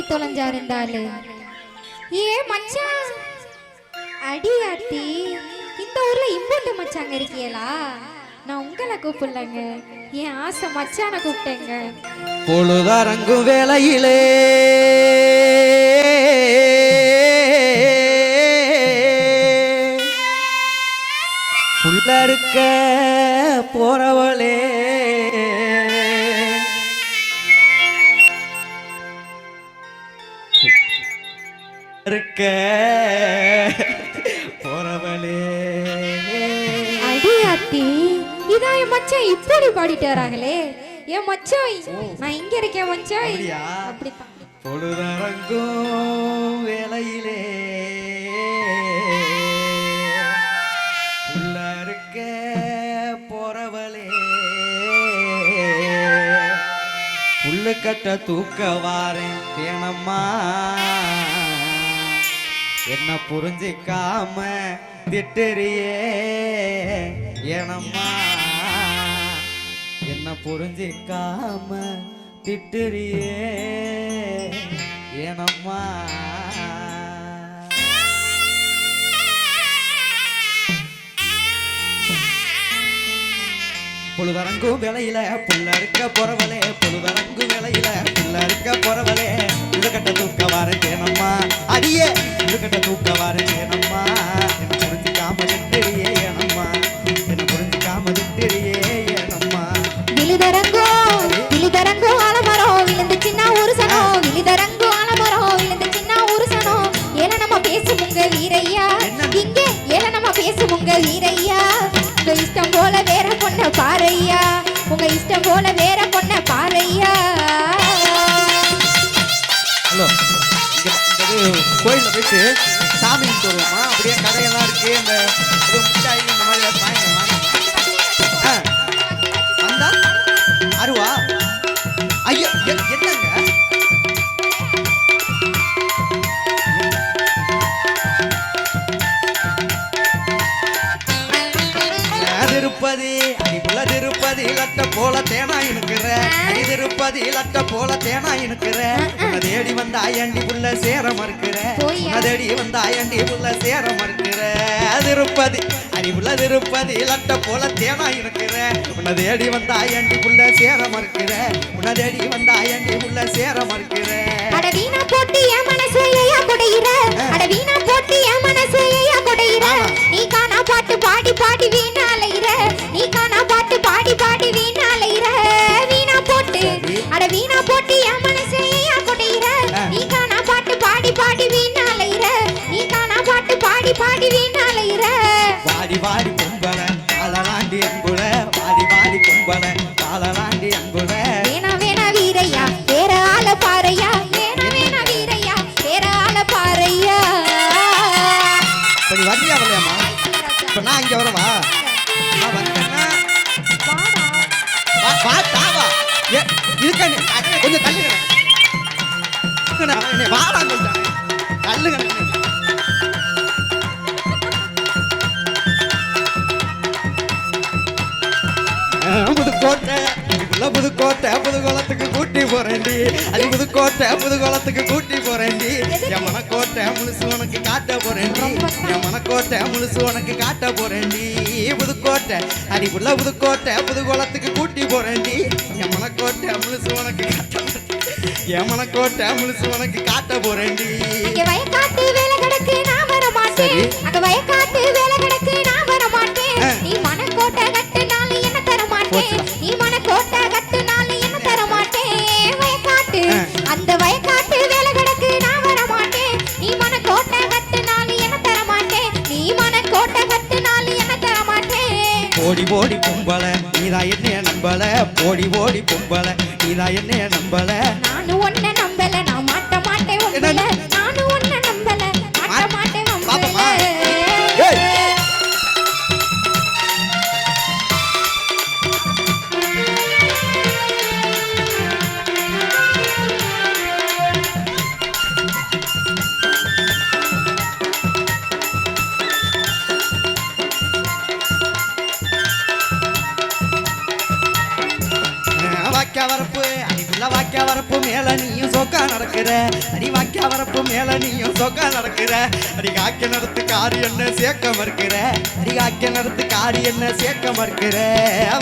எங்க போய் தொலைஞ்சா இருந்தாலு ஏ மச்சான் அடி ஆத்தி இந்த ஊர்ல இம்போட்டு மச்சாங்க இருக்கீங்களா நான் உங்களை கூப்பிடலங்க. என் ஆசை மச்சான கூப்பிட்டேங்க. பொழுதரங்கும் புள்ள இருக்க போறவளே. இருக்க. போறவளே. அடி ஆத்தி இதான் என் மச்சான் இப்படி பாடிட்டு வராங்களே. என் மச்சான் நான் இங்க இருக்கேன் மச்சான். அப்படியா? அப்படித்தான். பொழுதரங்கும் வேளையிலே. உள்ள இருக்க போறவளே. புல்லு கட்ட தூக்க வாரேன் தேனம்மா. என்ன புரிஞ்சிக்காம திட்டுறியே? எனம்மா என்ன புரிஞ்சிக்காம திட்டுறியே? ஏனம்மா பொழுதரங்கும் வேலையில புள்ள இருக்க பொறவலே பொழுதரங்கும் வேலையில புள்ள இருக்க பொறவலே இழுக்கட்ட தூக்க வாரேனம்மா அடியே இழுக்கட்ட தூக்க வாரேனம்மா கோயிலில் போயிட்டு சாமி கும்பிட்டு வருவோமா அப்படியே கடையெல்லாம் இருக்குது இந்த மிட்டாய் இந்த மாதிரி திருப்பதி லட்ட போல தேனா இனுக்கிற. அடி திருப்பதி லட்ட போல தேனா இனுக்கிற. உன்னை தேடி வந்த ஆயண்டி புள்ள சேர மறுக்கிற. உன்னை தேடி வந்த ஆயண்டி புள்ள சேர மறுக்கிற. திருப்பதி அடிப்புள்ள திருப்பதி லட்ட போல தேனா இனுக்கிற. உன்னை தேடி வந்த ஆயண்டி புள்ள சேர மறுக்கிற. உன்னை தேடி வந்த ஆயண்டி புள்ள சேர மறுக்கிற. அட வீணா போட்டு என் மனசு ஏயா குடையிற அட வீணா போட்டு என் மனசு ஏயா குடையிற நீ காணா பாட்டு பாடி பாடி வீணா அலையிற. நீ காணா வா இருக்க கொஞ்சம் தள்ளுங்க வாடா கொஞ்சம் தள்ளுங்க ஆ, புதுக்கோட்டை புதுகுளத்துக்கு கூட்டி போறேன்டி. அது புதுக்கோட்டை புதுகுளத்துக்கு கூட்டி போறேன்டி. என் மனக்கோட்டை முழுசு உனக்கு காட்ட போறேன்டி. என் மனக்கோட்டை முழுசு உனக்கு காட்ட போறேன்டி. புதுக்கோட்டை அடிக்குள்ள புதுக்கோட்டை புதுகுளத்துக்கு கூட்டி போறேன்டி. என் மனக்கோட்டை முழுசு உனக்கு காட்ட. என் மனக்கோட்டை முழுசு உனக்கு காட்ட போறேன்டி. அங்க வயக்காட்டு வேலை கிடக்கு நான் வர மாட்டேன். அங்க வயக்காட்டு வேலை கிடக்கு நான் வர மாட்டேன். நீ மனக்கோட்டை என்ன. நீ மனக்கோட்டை கட்டுனாலும் என்ன தர மாட்டேன் வயக்காட்டு. அந்த வயக்காட்டு வேலை கிடக்கு நான் வர மாட்டேன் நீ மனக்கோட்டை கட்டுனாலும் என்ன தர மாட்டேன் நீ மனக்கோட்டை கட்டுனாலும் என்ன தர மாட்டேன் போடி போடி கும்பல நீதா என்னைய நம்பல. போடி போடி கும்பல நீதா என்னைய நம்பல. நானும் ஒன்ன நம்பல நான் மாட்ட மாட்டேன் நடக்கிற. அடி வாக்கிய வரப்பு மேல நீயும் சொக்கா நடக்கிற. அடி காக்க நடத்து காரி என்ன சேர்க்க மறுக்கிற. அடி காக்க நடத்து காரி என்ன சேர்க்க மறுக்கிற.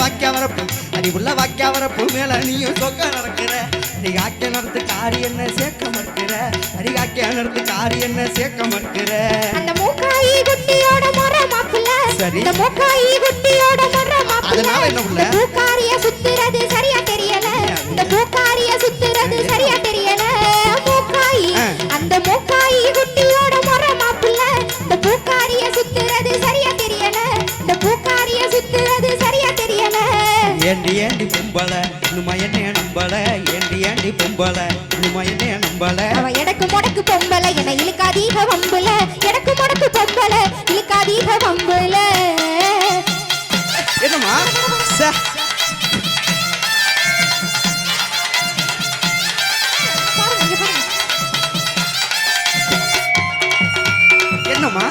வாக்கிய வரப்பு அடி உள்ள வாக்கிய வரப்பு மேல நீயும் சொக்கா நடக்கிற. அடி காக்க நடத்து காரி என்ன சேர்க்க மறுக்கிற. அடி காக்க நடத்து காரி என்ன சேர்க்க மறுக்கிற. அந்த மூக்காயி குட்டியோட முறை மாப்பிள்ள. சரி. இந்த மூக்காயி குட்டியோட முறை மாப்பிள்ள. அதனால என்ன புள்ள? இந்த பூக்காரிய சுத்துறது சரியா சுத்துறது சரியா தெரியல ஏண்டி ஏண்டி பொம்பள? இன்னுமா என்ன நம்பல? ஏண்டி ஏண்டி பொம்பள? இன்னுமா என்ன நம்பல? அவ எனக்கு முடக்கு பொம்பல என இழுக்காதீக வம்புல. எனக்கு முடக்கு பொம்பல இழுக்காதீக வம்புல. என்னம்மா? சே. பாருங்க, இங்க பாருங்க. என்னம்மா?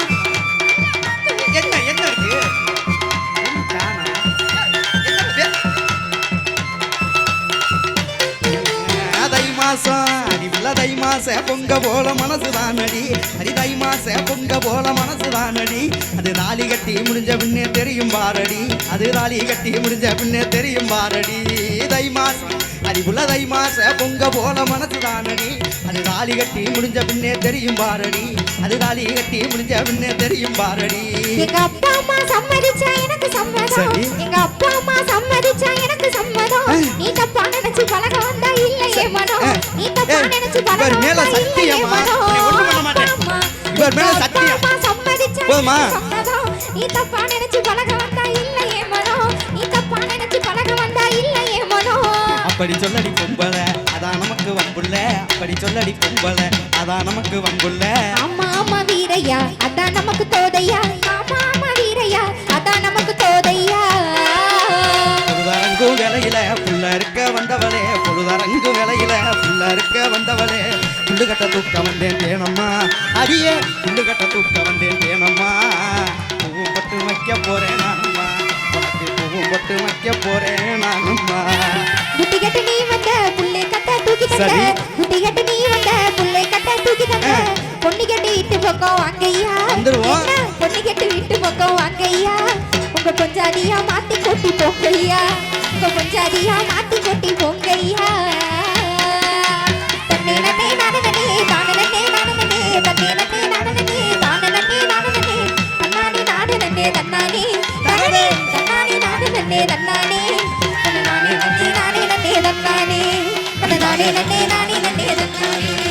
மாசம் அடிவில்ல தை மாச பொங்க போல மனசுதான் அடி அடி தை மாச பொங்க போல மனசுதான் அடி அது தாலி கட்டி முடிஞ்ச பின்னே தெரியும் பாரடி. அது தாலி கட்டி முடிஞ்ச பின்னே தெரியும் பாரடி. தை மாசம் அடிவுள்ள தை மாச பொங்க போல மனசுதான் அடி அது தாலி கட்டி முடிஞ்ச பின்னே தெரியும் பாரடி. அது தாலி கட்டி முடிஞ்ச பின்னே தெரியும் பாரடி. எங்க அப்பா அம்மா சம்மதிச்சா எனக்கு சம்மதம். எங்க அப்பா அம்மா சம்மதிச்சா எனக்கு சம்மதம். நீ தப்பா நினைச்சு பழக வந்தா இல்லையே மனம். நீ தப்பா நினைச்சு பழக மேல சத்தியமா? ஒண்ணும் பண்ண மாட்டேன். அப்பா, அம்மா. இவர் மேல எங்க அப்பா சத்தியம். அம்மா சம்மதிச்சா போதுமா? எனக்கு சம்மதம் நீ தப்பா நினைச்சு பழக வந்தா இல்லையே மனம் நீ தப்பா நினைச்சு பழக வந்தா இல்லையே மனம் அப்படி சொல்லடி பொம்பள அதான் நமக்கு வம்புள்ள அப்படி சொல்லடி பொம்பள அதான் நமக்கு வம்புள்ள ஆமா ஆமா வீரையா அதான் நமக்கு தோதையா ஆமா ஆமா வீரையா அதான் நமக்கு தோதையா பொழுதரங்கு வேலையில புள்ள இருக்க வந்தவளே பொழுதரங்கு வேலையில புள்ள இருக்க வந்தவளே புல்லு கட்ட தூக்க வந்தேன் தேனம்மா அடியே புல்லு கட்ட தூக்க வந்தேன் தேனம்மா பூவும் பட்டு வைக்க போறேன் நானம்மா உனக்கு பூவும் பட்டு வைக்க போறேன் நானம்மா புத்தி கட்டு நீ வந்த புள்ளை கட்ட தூக்கி தந்த. புத்தி கட்டு நீ வந்த புள்ளை கட்ட தூக்கி தந்த ஆ. பொண்ணு கட்டு வீட்டு பக்கம். என்ன? பொண்ணு கட்டு வீட்டு பக்கம் வாங்கய்யா உங்க கொஞ்சாதியா மாத்தி கொட்டி போங்கய்யா உங்க மாத்தி கொட்டி பொங்கையா தன்னே நன்னே நானே நன்னே தானே நன்னே நானே நன்னே தானே நன்னே நானே நன்னே தன்னானே நானே நன்னே தன்னானே தன்னே தன்னானே நானே நன்னே தன்னானே தன்னானே நன்னே நானே நன்னே தன்னானே தன்னானே நன்னே நானே நன்னே தன்னானே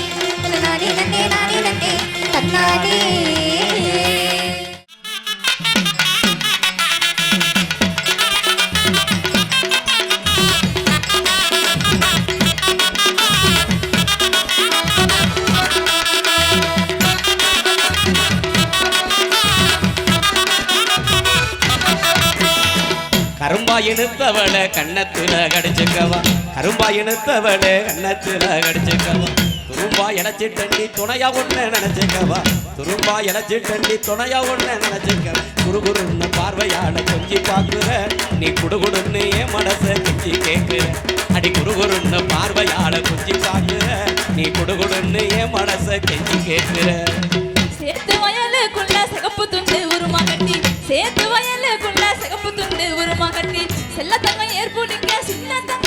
கரும்பா இழுத்தவள கண்ணத்துல கடிச்சுக்கவா. கரும்பா இழுத்தவள கண்ணத்துல கடிச்சுக்கவா. துரும்பா இணைச்சி தண்டி துணையா ஒண்ணு நினைச்சுக்கவா. துரும்பா இணைச்சி தண்ணி துணையா ஒண்ணு நினைச்சுக்க குறுகுறுன்னு பார்வையால கொஞ்சி பாக்குற நீ குடுகுடுன்னு என் மனச கொஞ்சி கேக்குற அடி குறுகுறுன்னு பார்வையால கொஞ்சி பாக்குற நீ குடுகுடுன்னு என் மனச கெஞ்சி கேக்குற சேத்து வயலுக்குள்ள சிகப்பு துண்டு உருமா கட்டி சேர்த்து வயலுக்குள்ள சிகப்பு துண்டு உருமா கட்டி செல்ல தங்கம் ஏற்புடிக்க சின்ன தங்க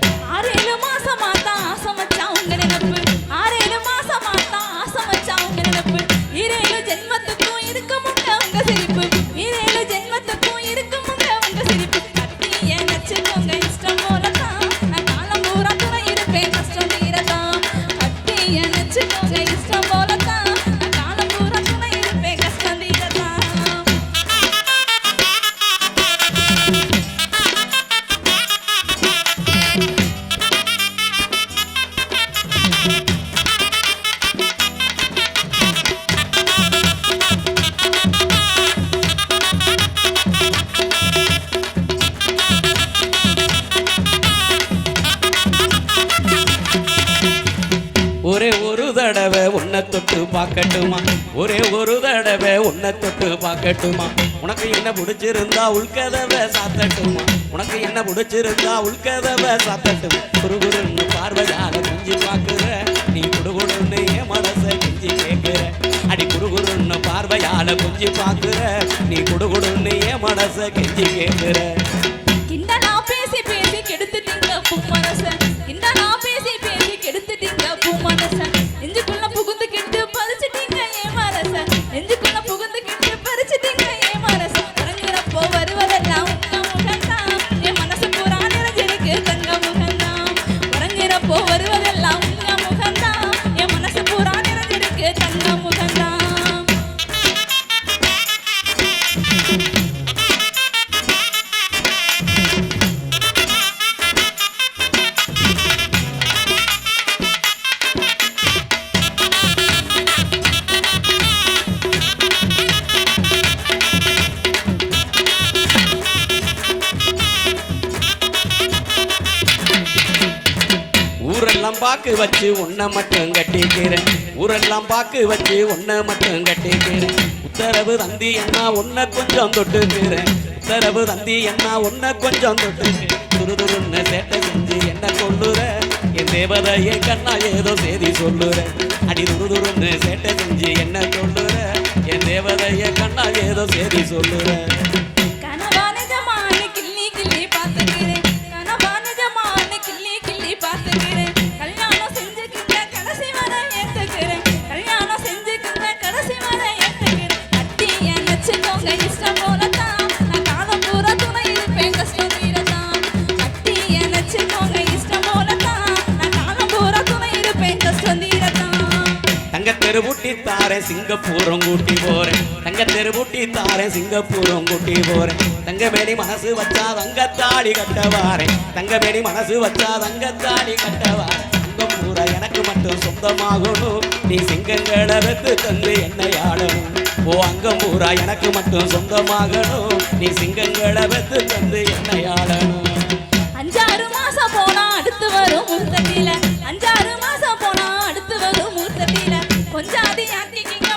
பார்க்கட்டுமா? ஒரே ஒரு தடவை உன்னை தொட்டு பார்க்கட்டுமா? உனக்கு என்ன பிடிச்சிருந்தா உள்கதவை சாத்தட்டுமா? உனக்கு என்ன பிடிச்சிருந்தா உள்கதவை சாத்தட்டுமா? குறுகுறுன்னு பார்வையால குஞ்சு பார்க்குற நீ குடுகுடுன்னு என் மனசை கெஞ்சி கேட்குற. அடி குறுகுறுன்னு பார்வையால குஞ்சு பார்க்குற நீ குடுகுடுன்னு என் மனசை கெஞ்சி கேட்குற. ஊரெல்லாம் பாக்கு வச்சு உன்னை மட்டும் கட்டிக்கிறேன். ஊரெல்லாம் பாக்கு வச்சு உன்னை மட்டும் கட்டிக்கிறேன். உத்தரவு தந்தி என்ன உன்னை கொஞ்சம் தொட்டுக்கிறேன். உத்தரவு தந்தி என்ன உன்னை கொஞ்சம் தொட்டுக்கிறேன். துருதுருன்னு சேட்டை செஞ்சு என்ன கொள்ளுற என் தேவதையை கண்ணா ஏதோ செய்தி சொல்லுற. அடி துருதுருன்னு சேட்டை செஞ்சு என்ன கொள்ளுற என் தேவதையை கண்ணா ஏதோ செய்தி சொல்லுற. சிங்கப்பூரம் கூட்டி போறேன். தங்க தெருவூட்டி தாரேன் சிங்கப்பூரம் கூட்டி போறேன். தங்க மேடி மனசு வச்சா தங்கத்தாடி கட்டவாரேன் தங்க மேடி மனசு வச்சா தங்கத்தாடி கட்டவாரேன் சிங்கப்பூரை எனக்கு மட்டும் சொந்தமாகணும். நீ சிங்கங்களை வெத்து தந்து என்னை ஆடணும். ஓ அங்கம் பூரா எனக்கு மட்டும் சொந்தமாகணும். நீ சிங்கங்களை வெத்து தந்து என்னை ஆடணும். அஞ்சாறு மாசம் போனா அடுத்து வரும் அஞ்சாறு மாசம் போனா அடுத்து வரும் முகத்தில கொஞ்சம் அது யாத்திக்கிங்க